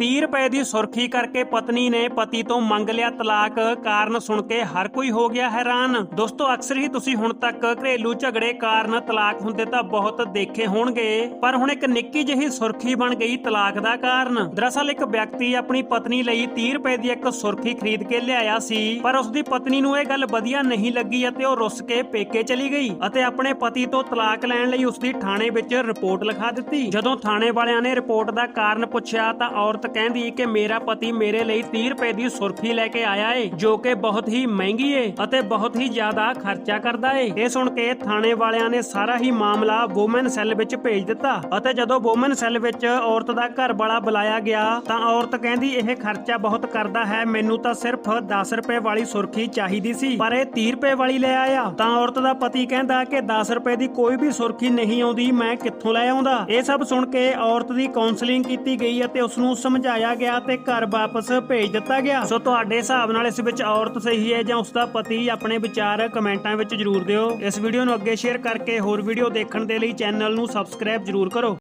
30 ਰੁਪਏ ਦੀ ਸੁਰਖੀ ਕਰਕੇ ਪਤਨੀ ਨੇ ਪਤੀ ਤੋਂ ਮੰਗ ਲਿਆ ਤਲਾਕ, ਕਾਰਨ ਸੁਣ ਕੇ ਹਰ ਕੋਈ ਹੋ ਗਿਆ ਹੈਰਾਨ। ਦੋਸਤੋ, ਅਕਸਰ ਹੀ ਤੁਸੀਂ ਹੁਣ ਤੱਕ ਘਰੇਲੂ ਝਗੜੇ ਕਾਰਨ ਤਲਾਕ ਹੁੰਦੇ ਤਾਂ ਬਹੁਤ ਦੇਖੇ ਹੋਣਗੇ, ਪਰ ਹੁਣ ਇੱਕ ਨਿੱਕੀ ਜਿਹੀ ਸੁਰਖੀ ਬਣ ਗਈ ਤਲਾਕ ਦਾ ਕਾਰਨ। ਦਰਅਸਲ ਇੱਕ ਵਿਅਕਤੀ ਆਪਣੀ ਪਤਨੀ ਲਈ 30 ਰੁਪਏ ਦੀ ਇੱਕ ਸੁਰਖੀ ਖਰੀਦ ਕੇ ਲਿਆਇਆ ਸੀ, ਪਰ ਉਸ ਦੀ ਪਤਨੀ ਨੂੰ ਇਹ ਗੱਲ ਵਧੀਆ ਨਹੀਂ ਲੱਗੀ ਅਤੇ ਉਹ ਰੁੱਸ ਕੇ ਪੇਕੇ ਚਲੀ ਗਈ ਅਤੇ ਆਪਣੇ ਪਤੀ ਤੋਂ ਤਲਾਕ ਲੈਣ ਲਈ ਉਸ ਦੀ ਥਾਣੇ ਵਿੱਚ ਰਿਪੋਰਟ ਲਿਖਾ ਦਿੱਤੀ। ਜਦੋਂ ਥਾਣੇ ਵਾਲਿਆਂ ਨੇ ਰਿਪੋਰਟ ਦਾ ਕਾਰਨ ਪੁੱਛਿਆ ਤਾਂ ਔਰਤ ਕਹਿੰਦੀ ਕਿ ਮੇਰਾ ਪਤੀ ਮੇਰੇ ਲਈ 30 ਰੁਪਏ ਦੀ ਸੁਰਖੀ ਲੈ ਕੇ ਆਇਆ ਏ, ਜੋ ਕਿ ਬਹੁਤ ਹੀ ਮਹਿੰਗੀ ਏ ਅਤੇ ਬਹੁਤ ਹੀ ਜ਼ਿਆਦਾ ਖਰਚਾ ਕਰਦਾ ਏ। ਇਹ ਸੁਣ ਕੇ ਥਾਣੇ ਵਾਲਿਆਂ ਨੇ ਸਾਰਾ ਹੀ ਮਾਮਲਾ ਵੂਮਨ ਸੈੱਲ ਵਿੱਚ ਭੇਜ ਦਿੱਤਾ ਅਤੇ ਜਦੋਂ ਵੂਮਨ ਸੈੱਲ ਵਿੱਚ ਔਰਤ ਦਾ ਘਰ ਵਾਲਾ ਬੁਲਾਇਆ ਗਿਆ, ਤਾਂ ਔਰਤ ਕਹਿੰਦੀ, ਇਹ ਖਰਚਾ ਬਹੁਤ ਕਰਦਾ ਹੈ, ਮੈਨੂੰ ਤਾਂ ਸਿਰਫ 10 ਰੁਪਏ ਵਾਲੀ ਸੁਰਖੀ ਚਾਹੀਦੀ ਸੀ, ਪਰ ਇਹ 30 ਰੁਪਏ ਵਾਲੀ ਲੈ ਆਇਆ। ਤਾਂ ਔਰਤ ਦਾ ਪਤੀ ਕਹਿੰਦਾ ਕਿ 10 ਰੁਪਏ ਦੀ ਕੋਈ ਵੀ ਸੁਰਖੀ ਨਹੀਂ ਆਉਂਦੀ, ਮੈਂ ਕਿੱਥੋਂ ਲੈ ਆਉਂਦਾ? ਇਹ ਸਭ ਸੁਣ ਕੇ ਔਰਤ ਦੀ ਕਾਉਂਸਲਿੰਗ ਕੀਤੀ ਗਈ ਅਤੇ ਉਸ ਨੂੰ ਸਮਝਾਇਆ ਗਿਆ ਤੇ ਘਰ ਵਾਪਸ ਭੇਜ ਦਿੱਤਾ ਗਿਆ। ਸੋ ਤੁਹਾਡੇ ਹਿਸਾਬ ਨਾਲ ਇਸ ਵਿੱਚ ਔਰਤ ਸਹੀ ਹੈ ਜਾਂ ਉਸ ਦਾ ਪਤੀ ਆਪਣੇ ਵਿਚਾਰ ਕਮੈਂਟਾਂ ਵਿੱਚ ਜਰੂਰ ਦਿਓ। ਇਸ ਵੀਡੀਓ ਨੂੰ ਅੱਗੇ ਸ਼ੇਅਰ ਕਰਕੇ ਹੋਰ ਵੀਡੀਓ ਦੇਖਣ ਦੇ ਲਈ ਚੈਨਲ ਨੂੰ ਸਬਸਕ੍ਰਾਈਬ ਜਰੂਰ ਕਰੋ।